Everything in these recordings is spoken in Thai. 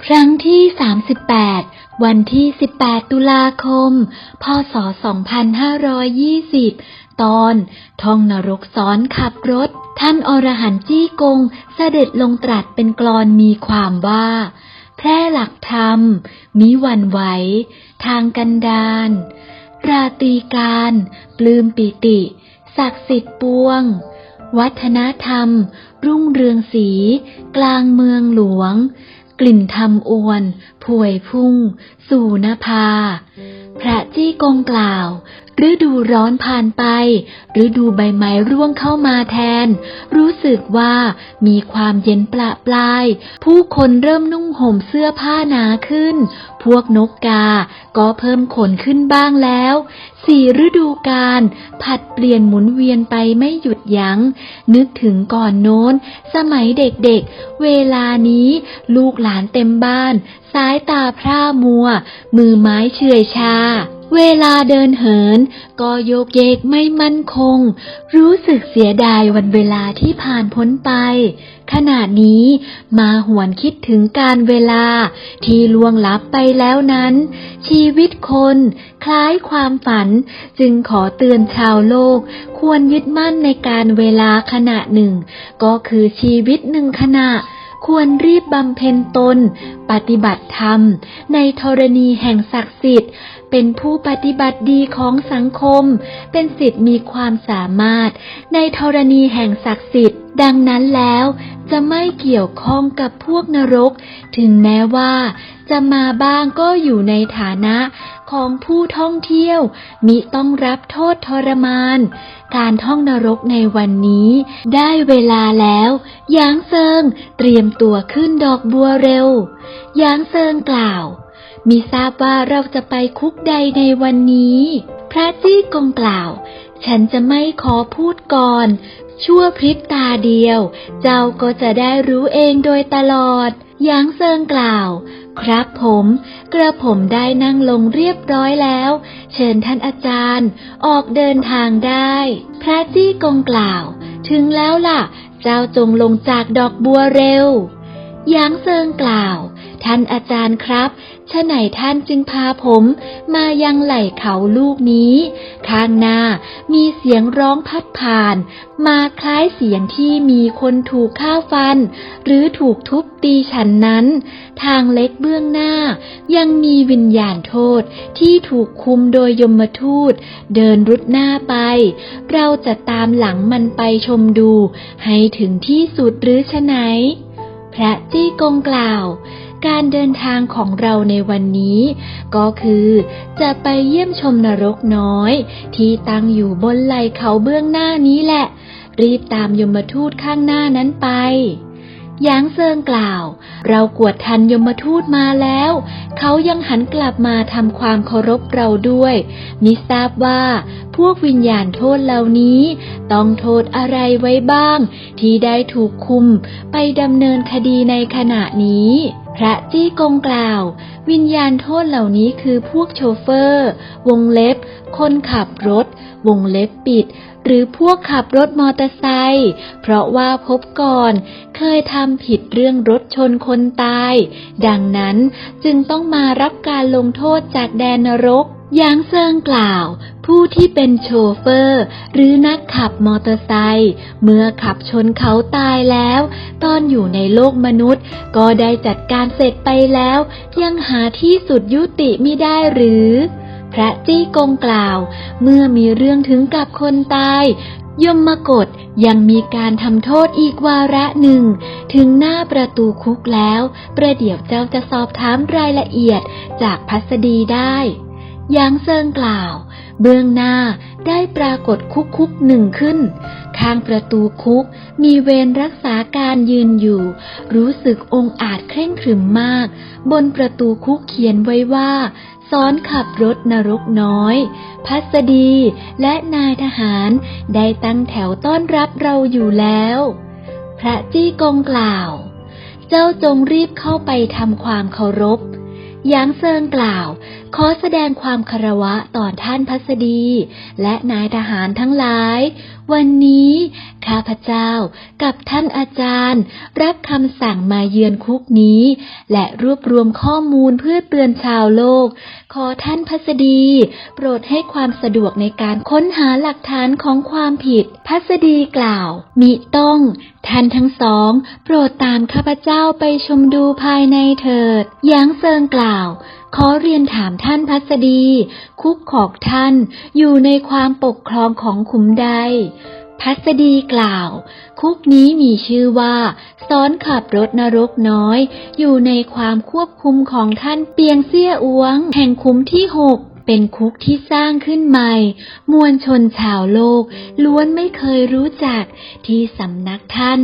ครั้งที่ 38 วันที่ 18 ตุลาคม พศ 2520 ตอนท่องนรกซ้อนขับรถ ท่านอรหันต์จี้กงเสด็จลงตรัสเป็นกลอนมีความว่า แพร่หลักธรรม มิวันไหว ทางกันดานราตรีการ ปลื้มปิติ ศักดิ์สิทธิ์ปวง วัฒนธรรม รุ่งเรืองสี กลางเมืองหลวง ลิ่นธรรมอวนผวยพุ่ง สู่นภา พระจี้กงกล่าวฤดูร้อนผ่านไป ฤดูใบไม้ร่วงเข้ามาแทน รู้สึกว่ามีความเย็นประปลาย ผู้คนเริ่มนุ่งห่มเสื้อผ้าหนาขึ้น พวกนกกา ก็เพิ่มขนขึ้นบ้างแล้ว สี่ฤดูกาลผัดเปลี่ยนหมุนเวียนไปไม่หยุดยัง้ง นึกถึงก่อนโน้น สมัยเด็กๆเวลานี้ลูกหลานเต็มบ้าน สายตาพร่ามัว มือไม้เฉื่อยชา เวลาเดินเหิน ก็โยกเยกไม่มั่นคง รู้สึกเสียดายวันเวลาที่ผ่านพ้นไป ขณะนี้มาหวนคิดถึงการเวลาที่ล่วงลับไปแล้วนั้น ชีวิตคนคล้ายความฝัน จึงขอเตือนชาวโลก ควรยึดมั่นในการเวลาขณะหนึ่ง ก็คือชีวิตหนึ่งขณะควรรีบบำเพ็ญตน ปฏิบัติธรรม ในธรณีแห่งศักดิ์สิทธิ์ เป็นผู้ปฏิบัติดีของสังคม เป็นสิทธิ์มีความสามารถ ในธรณีแห่งศักดิ์สิทธิ์ ดังนั้นแล้วจะไม่เกี่ยวข้องกับพวกนรก ถึงแม้ว่า จะมาบ้างก็อยู่ในฐานะของผู้ท่องเที่ยว มิต้องรับโทษทรมาน การท่องนรกในวันนี้ ได้เวลาแล้วหยางเซิงเตรียมตัวขึ้นดอกบัวเร็วหยางเซิงกล่าว มีทราบว่าเราจะไปคุกใดในวันนี้ พระจี้กงกล่าว ฉันจะไม่ขอพูดก่อน ชั่วพริบตาเดียว เจ้าก็จะได้รู้เองโดยตลอดหยางเซิงกล่าว ครับผม กระผมได้นั่งลงเรียบร้อยแล้ว เชิญท่านอาจารย์ ออกเดินทางได้ พระจี้กงกล่าว ถึงแล้วล่ะ เจ้าจงลงจากดอกบัวเร็วหยางเซิงกล่าว ท่านอาจารย์ครับ ฉะไหนท่านจึงพาผมมายังไหล่เขาลูกนี้ ข้างหน้ามีเสียงร้องพัดผ่าน มาคล้ายเสียงที่มีคนถูกข้าวฟัน หรือถูกทุบตีฉันนั้น ทางเล็กเบื้องหน้า ยังมีวิญญาณโทษที่ถูกคุมโดยยมทูต เดินรุดหน้าไป เราจะตามหลังมันไปชมดู ให้ถึงที่สุดหรือฉไหน พระจี้กงกล่าว การเดินทางของเราในวันนี้ ก็คือจะไปเยี่ยมชมนรกน้อย ที่ตั้งอยู่บนไหล่เขาเบื้องหน้านี้แหละ รีบตามยมทูตข้างหน้านั้นไปหยางเซิงกล่าว เรากวดทันยมทูตมาแล้ว เขายังหันกลับมาทำความเคารพเราด้วย มิทราบว่าพวกวิญญาณโทษเหล่านี้ ต้องโทษอะไรไว้บ้าง ที่ได้ถูกคุมไปดำเนินคดีในขณะนี้ พระจี้กงกล่าว วิญญาณโทษเหล่านี้คือพวกโชเฟอร์ วงเล็บ คนขับรถ วงเล็บปิด หรือพวกขับรถมอเตอร์ไซค์เพราะว่าพบก่อน เคยทำผิดเรื่องรถชนคนตาย ดังนั้นจึงต้องมารับการลงโทษจากแดนนรกยางเซิงกล่าว ผู้ที่เป็นโชเฟอร์ หรือนักขับมอเตอร์ไซค์เมื่อขับชนเขาตายแล้ว ตอนอยู่ในโลกมนุษย์ ก็ได้จัดการเสร็จไปแล้ว ยังหาที่สุดยุติไม่ได้หรือ พระจี้กงกล่าว เมื่อมีเรื่องถึงกับคนตาย ยมกฎยังมีการทำโทษอีกวาระหนึ่ง ถึงหน้าประตูคุกแล้ว ประเดี๋ยวเจ้าจะสอบถามรายละเอียดจากพัสดีได้ยางเซิงกล่าว เบื้องหน้าได้ปรากฏคุกคุกหนึ่งขึ้น ข้างประตูคุกมีเวรรักษาการยืนอยู่ รู้สึกองอาจเคร่งขรึมมาก บนประตูคุกเขียนไว้ว่า ซ้อนขับรถนรกน้อย พัสดีและนายทหารได้ตั้งแถวต้อนรับเราอยู่แล้ว พระจี้กงกล่าว เจ้าจงรีบเข้าไปทำความเคารพหยางเซิงกล่าว ขอแสดงความคารวะต่อท่านพัสดี และนายทหารทั้งหลาย วันนี้ข้าพเจ้ากับท่านอาจารย์ รับคำสั่งมาเยือนคุกนี้ และรวบรวมข้อมูลเพื่อเตือนชาวโลก ขอท่านพัสดี โปรดให้ความสะดวกในการค้นหาหลักฐานของความผิด พัสดีกล่าว มิต้อง ท่านทั้งสอง โปรดตามข้าพเจ้าไปชมดูภายในเถิดยางเซิงกล่าว ขอเรียนถามท่านพัสดี คุกของท่านอยู่ในความปกครองของขุมใด พัสดีกล่าว คุกนี้มีชื่อว่าซ้อนขับรถนรกน้อย อยู่ในความควบคุมของท่านเปียงเสี้ยอ้วง แห่งคุมที่หก เป็นคุกที่สร้างขึ้นใหม่ มวลชนชาวโลก ล้วนไม่เคยรู้จักที่สำนักท่าน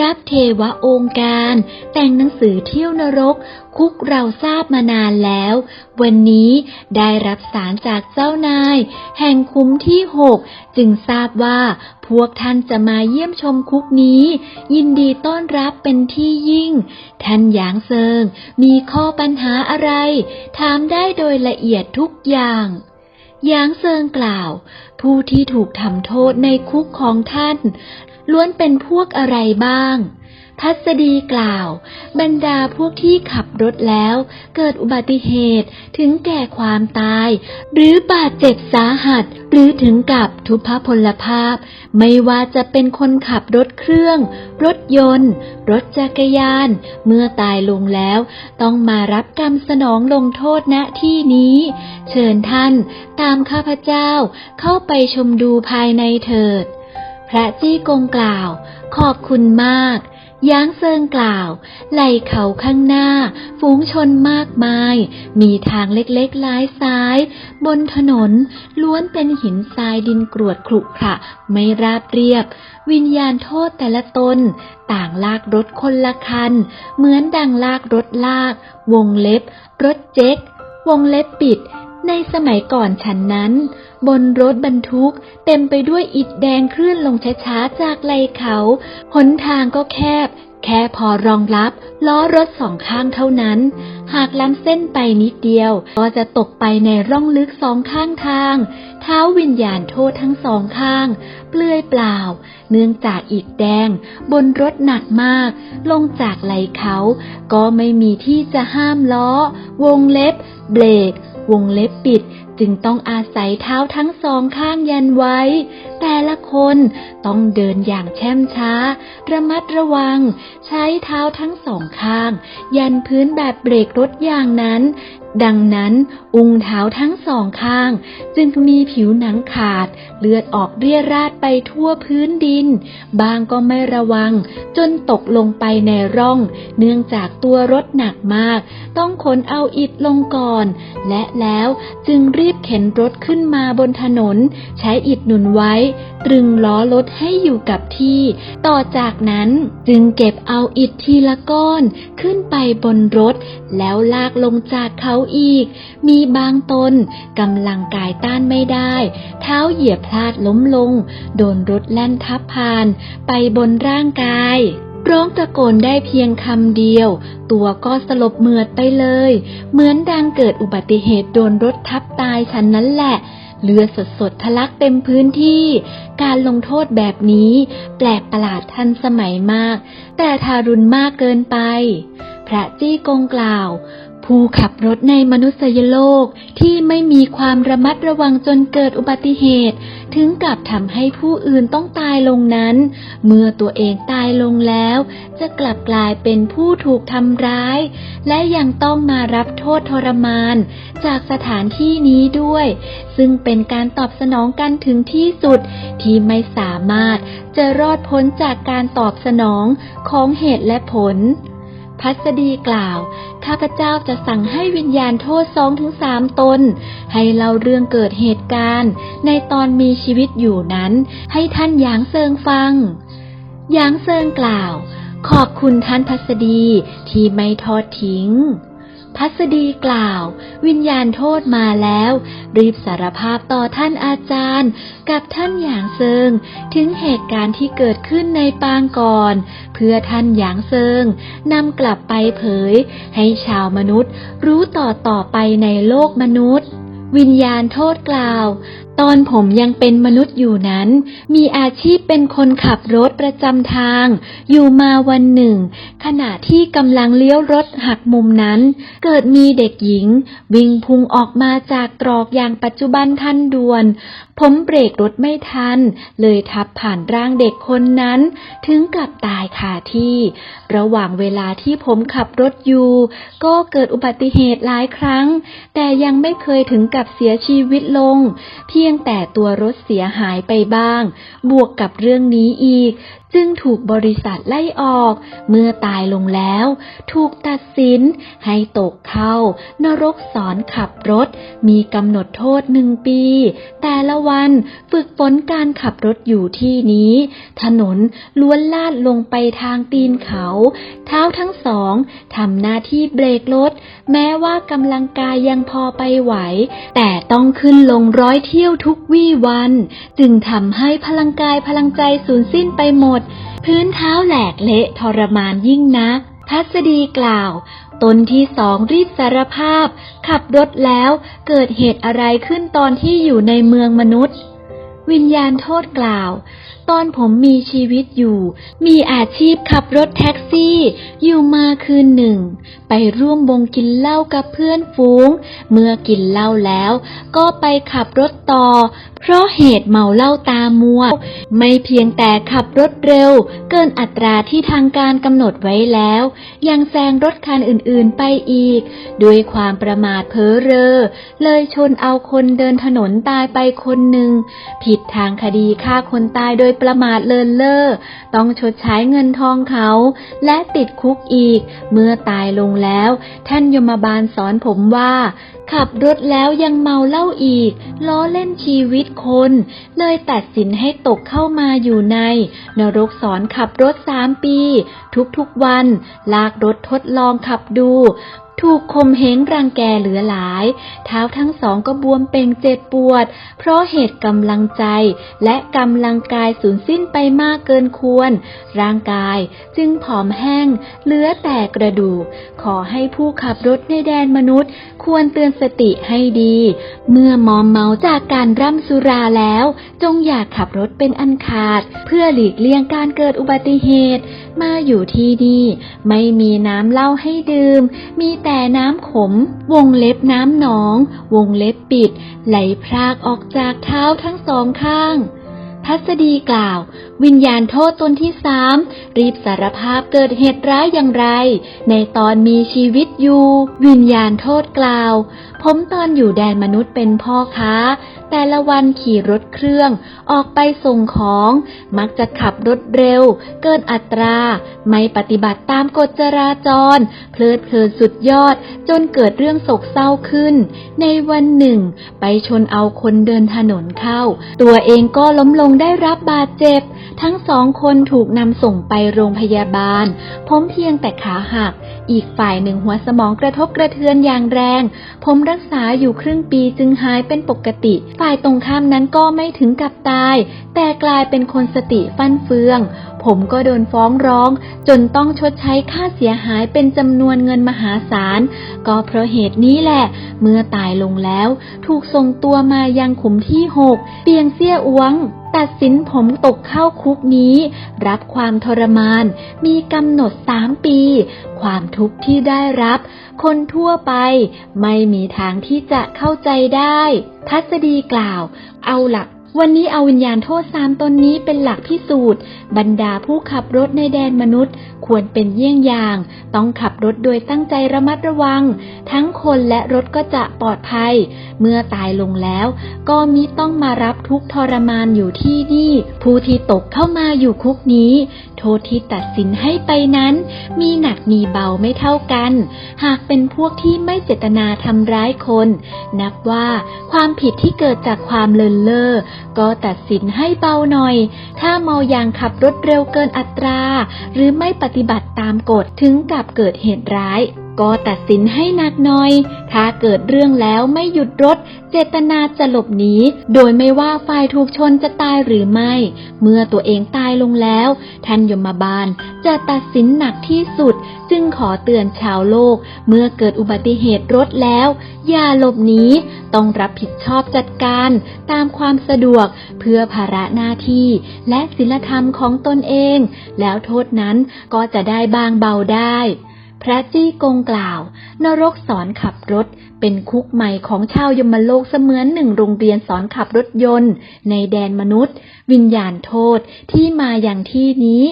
รับเทวะองค์การ แต่งหนังสือเที่ยวนรก คุกเราทราบมานานแล้ว วันนี้ได้รับสารจากเจ้านาย แห่งคุ้มที่หกจึงทราบว่าพวกท่านจะมาเยี่ยมชมคุกนี้ ยินดีต้อนรับเป็นที่ยิ่ง ท่านหยางเซิง มีข้อปัญหาอะไร ถามได้โดยละเอียดทุกอย่างหยางเซิงกล่าว ผู้ที่ถูกทำโทษในคุกของท่าน ล้วนเป็นพวกอะไรบ้าง พัสดีกล่าว บรรดาพวกที่ขับรถแล้ว เกิดอุบัติเหตุถึงแก่ความตาย หรือบาดเจ็บสาหัส หรือถึงกับทุพพลภาพ ไม่ว่าจะเป็นคนขับรถเครื่อง รถยนต์ รถจักรยาน เมื่อตายลงแล้ว ต้องมารับกรรมสนองลงโทษณที่นี้ เชิญท่านตามข้าพเจ้าเข้าไปชมดูภายในเถิด พระจี้กงกล่าว ขอบคุณมาก ย้างเซิงกล่าว ไหลเขาข้างหน้า ฝูงชนมากมาย มีทางเล็กๆหลายซ้าย บนถนน ล้วนเป็นหินทรายดินกรวดขรุขระไม่ราบเรียบ วิญญาณโทษแต่ละตน ต่างลากรถคนละคัน เหมือนดังลากรถลาก วงเล็บ รถเจ๊กวงเล็บปิด ในสมัยก่อนฉันนั้น บนรถบรรทุกเต็มไปด้วยอิฐแดงเคลื่อนลงช้าๆจากไหลเขาหนทางก็แคบ แค่พอรองรับล้อรถสองข้างเท่านั้น หากล้ำเส้นไปนิดเดียว ก็จะตกไปในร่องลึกสองข้างทาง เท้าวิญญาณโทษทั้งสองข้าง เปลือยเปล่า เนื่องจากอิดแดง บนรถหนักมาก ลงจากไหลเขา ก็ไม่มีที่จะห้ามล้อ วงเล็บ เบรกวงเล็บปิด จึงต้องอาศัยเท้าทั้งสองข้างยันไว้ แต่ละคนต้องเดินอย่างแช่มช้า ระมัดระวัง ใช้เท้าทั้งสองข้าง ยันพื้นแบบเบรกรถอย่างนั้น ดังนั้นอุงเท้าทั้งสองข้าง จึงมีผิวหนังขาด เลือดออกเรี่ยราดไปทั่วพื้นดิน บางก็ไม่ระวัง จนตกลงไปในร่อง เนื่องจากตัวรถหนักมาก ต้องขนเอาอิฐลงก่อน และแล้วจึงรีบเข็นรถขึ้นมาบนถนน ใช้อิฐหนุนไว้ ตรึงล้อรถให้อยู่กับที่ ต่อจากนั้นจึงเก็บเอาอิฐทีละก้อน ขึ้นไปบนรถ แล้วลากลงจากเขาอีก มีบางตนกำลังกายต้านไม่ได้ เท้าเหยียบพลาดล้มลง โดนรถแล่นทับผ่าน ไปบนร่างกายร้องตะโกนได้เพียงคำเดียว ตัวก็สลบเหมือดไปเลย เหมือนดังเกิดอุบัติเหตุโดนรถทับตายฉันนั้นแหละ เลือดสดๆทะลักเต็มพื้นที่ การลงโทษแบบนี้ แปลกประหลาดทันสมัยมาก แต่ทารุณมากเกินไป พระจี้กงกล่าว ผู้ขับรถในมนุษยโลกที่ไม่มีความระมัดระวังจนเกิดอุบัติเหตุ ถึงกับทำให้ผู้อื่นต้องตายลงนั้น เมื่อตัวเองตายลงแล้ว จะกลับกลายเป็นผู้ถูกทำร้าย และยังต้องมารับโทษทรมาน จากสถานที่นี้ด้วย ซึ่งเป็นการตอบสนองกันถึงที่สุดที่ไม่สามารถจะรอดพ้นจากการตอบสนองของเหตุและผล พัสดีกล่าว ข้าพเจ้าจะสั่งให้วิญญาณโทษสองถึงสามตน ให้เล่าเรื่องเกิดเหตุการณ์ ในตอนมีชีวิตอยู่นั้น ให้ท่านหยางเซิงฟัง หยางเซิงกล่าว ขอบคุณท่านพัสดีที่ไม่ทอดทิ้ง พัสดีกล่าว วิญญาณโทษมาแล้ว รีบสารภาพต่อท่านอาจารย์ กับท่านหยางเซิง ถึงเหตุการณ์ที่เกิดขึ้นในปางก่อน เพื่อท่านหยางเซิงนำกลับไปเผย ให้ชาวมนุษย์รู้ต่อต่อไปในโลกมนุษย์ วิญญาณโทษกล่าวตอนผมยังเป็นมนุษย์อยู่นั้น มีอาชีพเป็นคนขับรถประจำทาง อยู่มาวันหนึ่ง ขณะที่กำลังเลี้ยวรถหักมุมนั้น เกิดมีเด็กหญิง วิ่งพุ่งออกมาจากตรอกอย่างปัจจุบันทันด่วน ผมเบรกรถไม่ทัน เลยทับผ่านร่างเด็กคนนั้น ถึงกับตายคาที่ ระหว่างเวลาที่ผมขับรถอยู่ ก็เกิดอุบัติเหตุหลายครั้ง แต่ยังไม่เคยถึงกับเสียชีวิตลงเพีียงแต่ตัวรถเสียหายไปบ้าง บวกกับเรื่องนี้อีก จึงถูกบริษัทไล่ออก เมื่อตายลงแล้ว ถูกตัดสินให้ตกเข้านรกสอนขับรถ มีกำหนดโทษหนึ่งปี แต่ละวันฝึกฝนการขับรถอยู่ที่นี้ ถนนล้วนลาดลงไปทางตีนเขา เท้าทั้งสองทำหน้าที่เบรกรถ แม้ว่ากำลังกายยังพอไปไหว แต่ต้องขึ้นลงร้อยเที่ยวทุกวี่วัน จึงทำให้พลังกายพลังใจสูญสิ้นไปหมดพื้นเท้าแหลกเละทรมานยิ่งนักพัสดีกล่าว ตนที่สองรีบสารภาพ ขับรถแล้วเกิดเหตุอะไรขึ้นตอนที่อยู่ในเมืองมนุษย์ วิญญาณโทษกล่าว ตอนผมมีชีวิตอยู่ มีอาชีพขับรถแท็กซี่ อยู่มาคืนหนึ่ง ไปร่วมวงกินเหล้ากับเพื่อนฝูง เมื่อกินเหล้าแล้ว ก็ไปขับรถต่อ เพราะเหตุเมาเหล้าตามัว ไม่เพียงแต่ขับรถเร็ว เกินอัตราที่ทางการกำหนดไว้แล้ว ยังแซงรถคันอื่นๆไปอีก ด้วยความประมาทเพ้อเรอ เลยชนเอาคนเดินถนนตายไปคนหนึ่ง ผิดทางคดีฆ่าคนตายโดยประมาทเลินเล่อต้องชดใช้เงินทองเขา และติดคุกอีก เมื่อตายลงแล้ว ท่านยมบาลสอนผมว่า ขับรถแล้วยังเมาเหล้าอีก ล้อเล่นชีวิตคนเลยตัดสินให้ตกเข้ามาอยู่ใน นรกสอนขับรถสามปี ทุกๆวัน ลากรถทดลองขับดู ถูกคมเหงรังแกเหลือหลาย เท้าทั้งสองก็บวมเป่งเจ็บปวด เพราะเหตุกำลังใจ และกำลังกายสูญสิ้นไปมากเกินควร ร่างกายจึงผอมแห้ง เหลือแต่กระดูก ขอให้ผู้ขับรถในแดนมนุษย์ ควรเตือนสติให้ดี เมื่อมอมเมาจากการร่ำสุราแล้ว จงอย่าขับรถเป็นอันขาด เพื่อหลีกเลี่ยงการเกิดอุบัติเหตุ มาอยู่ที่นี่ไม่มีน้ำเหล้าให้ดื่ม มีแต่น้ำขม วงเล็บน้ำหนอง วงเล็บปิด ไหลพรากออกจากเท้าทั้งสองข้าง พัสดีกล่าว วิญญาณโทษตนที่สามรีบสารภาพเกิดเหตุร้ายอย่างไร ในตอนมีชีวิตอยู่ วิญญาณโทษกล่าว ผมตอนอยู่แดนมนุษย์เป็นพ่อค้า แต่ละวันขี่รถเครื่อง ออกไปส่งของ มักจะขับรถเร็ว เกินอัตรา ไม่ปฏิบัติตามกฎจราจร เพลิดเพลินสุดยอด จนเกิดเรื่องโศกเศร้าขึ้น ในวันหนึ่ง ไปชนเอาคนเดินถนนเข้า ตัวเองก็ล้มลงได้รับบาดเจ็บ ทั้งสองคนถูกนำส่งไปโรงพยาบาล ผมเพียงแต่ขาหัก อีกฝ่ายหนึ่งหัวสมองกระทบกระเทือนอย่างแรง ผมรักษาอยู่ครึ่งปีจึงหายเป็นปกติ ฝ่ายตรงข้ามนั้นก็ไม่ถึงกับตาย แต่กลายเป็นคนสติฟั่นเฟือง ผมก็โดนฟ้องร้อง จนต้องชดใช้ค่าเสียหายเป็นจำนวนเงินมหาศาล ก็เพราะเหตุนี้แหละ เมื่อตายลงแล้ว ถูกส่งตัวมายังขุมที่หกเปียงเสี้ยอ้วงตัดสินผมตกเข้าคุกนี้ รับความทรมาน มีกำหนดสามปี ความทุกข์ที่ได้รับ คนทั่วไปไม่มีทางที่จะเข้าใจได้ ทัศดีกล่าว เอาหลัก วันนี้เอาวิญญาณโทษสามตนนี้เป็นหลักพิสูจน์ บรรดาผู้ขับรถในแดนมนุษย์ ควรเป็นเยี่ยงอย่าง ต้องขับรถโดยตั้งใจระมัดระวัง ทั้งคนและรถก็จะปลอดภัย เมื่อตายลงแล้ว ก็มิต้องมารับทุกทรมานอยู่ที่นี่ ผู้ที่ตกเข้ามาอยู่คุกนี้ โทษที่ตัดสินให้ไปนั้น มีหนักมีเบาไม่เท่ากัน หากเป็นพวกที่ไม่เจตนาทำร้ายคน นับว่าความผิดที่เกิดจากความเลินเล่อก็ตัดสินให้เบาหน่อย ถ้าเมายางขับรถเร็วเกินอัตรา หรือไม่ปฏิบัติตามกฎถึงกับเกิดเหตุร้าย ก็ตัดสินให้หนักหน่อย ถ้าเกิดเรื่องแล้วไม่หยุดรถ เจตนาจะหลบหนี โดยไม่ว่าฝ่ายถูกชนจะตายหรือไม่ เมื่อตัวเองตายลงแล้ว ท่านยมบาลจะตัดสินหนักที่สุด จึงขอเตือนชาวโลก เมื่อเกิดอุบัติเหตุรถแล้ว อย่าหลบหนี ต้องรับผิดชอบจัดการ ตามความสะดวก เพื่อภาระหน้าที่ และศีลธรรมของตนเอง แล้วโทษนั้นก็จะได้บางเบาได้ พระจี้กงกล่าว นรกสอนขับรถ เป็นคุกใหม่ของชาวยมโลกเสมือนหนึ่งโรงเรียนสอนขับรถยนต์ ในแดนมนุษย์ วิญญาณโทษที่มาอย่างที่นี้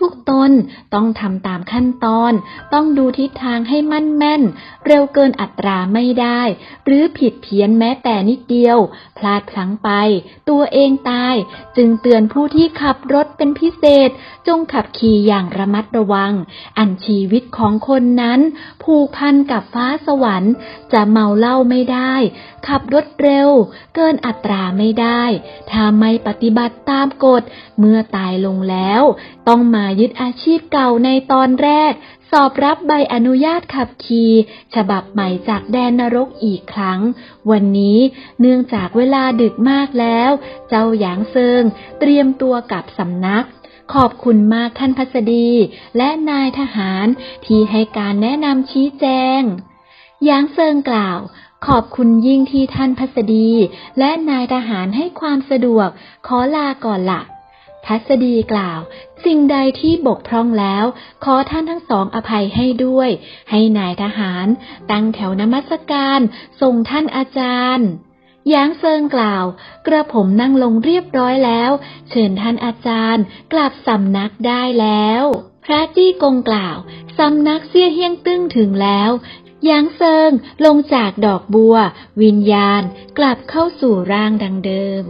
ทุกๆตนต้องทำตามขั้นตอน ต้องดูทิศทางให้มั่นแม่น เร็วเกินอัตราไม่ได้ หรือผิดเพี้ยนแม้แต่นิดเดียว พลาดพลั้งไป ตัวเองตาย จึงเตือนผู้ที่ขับรถเป็นพิเศษ จงขับขี่อย่างระมัดระวัง อันชีวิตของคนนั้น ผูกพันกับฟ้าสวรรค์จะเมาเหล้าไม่ได้ ขับรถเร็ว เกินอัตราไม่ได้ ถ้าไม่ปฏิบัติตามกฎ เมื่อตายลงแล้ว ต้องมายึดอาชีพเก่าในตอนแรก สอบรับใบอนุญาตขับขี่ฉบับใหม่จากแดนนรกอีกครั้ง วันนี้เนื่องจากเวลาดึกมากแล้ว เจ้าหยางเซิง เตรียมตัวกับสำนักขอบคุณมากท่านพัสดี และนายทหารที่ให้การแนะนำชี้แจง ยางเซิงกล่าว ขอบคุณยิ่งที่ท่านพัสดี และนายทหารให้ความสะดวก ขอลาก่อนละพัสดีกล่าว สิ่งใดที่บกพร่องแล้ว ขอท่านทั้งสองอภัยให้ด้วย ให้นายทหาร ตั้งแถวนมัสการ ส่งท่านอาจารย์ยางเซิงกล่าว กระผมนั่งลงเรียบร้อยแล้ว เชิญท่านอาจารย์ กลับสำนักได้แล้ว พระจี้กงกล่าว สำนักเสี้ยเฮียงตึ้งถึงแล้ว ยางเซิงลงจากดอกบัว วิญญาณกลับเข้าสู่ร่างดังเดิม